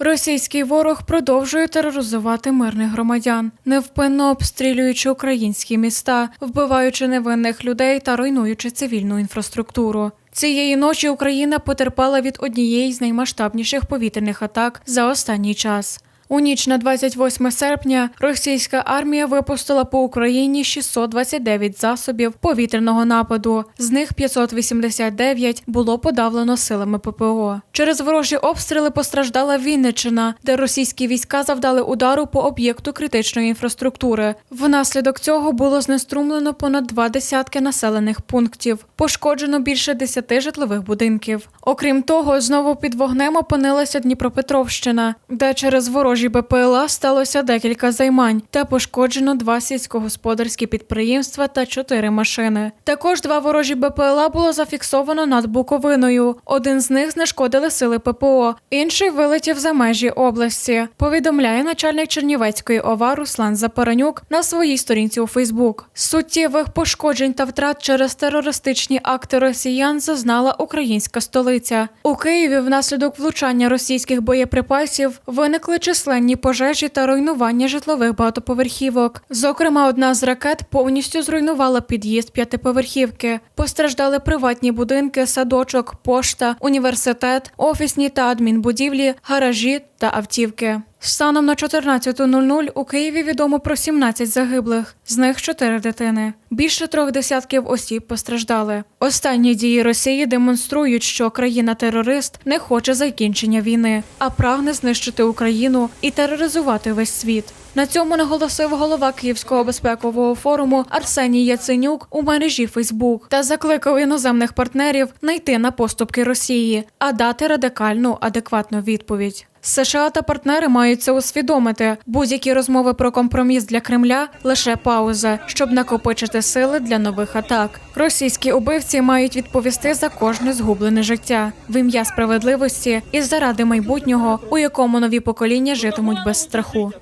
Російський ворог продовжує тероризувати мирних громадян, невпинно обстрілюючи українські міста, вбиваючи невинних людей та руйнуючи цивільну інфраструктуру. Цієї ночі Україна потерпала від однієї з наймасштабніших повітряних атак за останній час. У ніч на 28 серпня російська армія випустила по Україні 629 засобів повітряного нападу. З них 589 було подавлено силами ППО. Через ворожі обстріли постраждала Вінниччина, де російські війська завдали удару по об'єкту критичної інфраструктури. Внаслідок цього було знеструмлено понад два десятки населених пунктів. Пошкоджено більше десяти житлових будинків. Окрім того, знову під вогнем опинилася Дніпропетровщина, де через ворожі БПЛА сталося декілька займань та пошкоджено два сільськогосподарські підприємства та чотири машини. Також два ворожі БПЛА було зафіксовано над Буковиною. Один з них знешкодили сили ППО, інший вилетів за межі області. Повідомляє начальник Чернівецької ОВА Руслан Запаранюк на своїй сторінці у Фейсбук. Суттєвих пошкоджень та втрат через терористичні акти росіян зазнала українська столиця. У Києві внаслідок влучання російських боєприпасів виникли численні пожежі та руйнування житлових багатоповерхівок. Зокрема, одна з ракет повністю зруйнувала під'їзд п'ятиповерхівки. Постраждали приватні будинки, садочок, пошта, університет, офісні та адмінбудівлі, гаражі та автівки. Станом на 14.00 у Києві відомо про 17 загиблих, з них 4 дитини. Більше трьох десятків осіб постраждали. Останні дії Росії демонструють, що країна-терорист не хоче закінчення війни, а прагне знищити Україну і тероризувати весь світ. На цьому наголосив голова Київського безпекового форуму Арсеній Яценюк у мережі Фейсбук та закликав іноземних партнерів не йти на поступки Росії, а дати радикальну адекватну відповідь. США та партнери мають це усвідомити. Будь-які розмови про компроміс для Кремля лише пауза, щоб накопичити сили для нових атак. Російські убивці мають відповісти за кожне згублене життя в ім'я справедливості і заради майбутнього, у якому нові покоління житимуть без страху.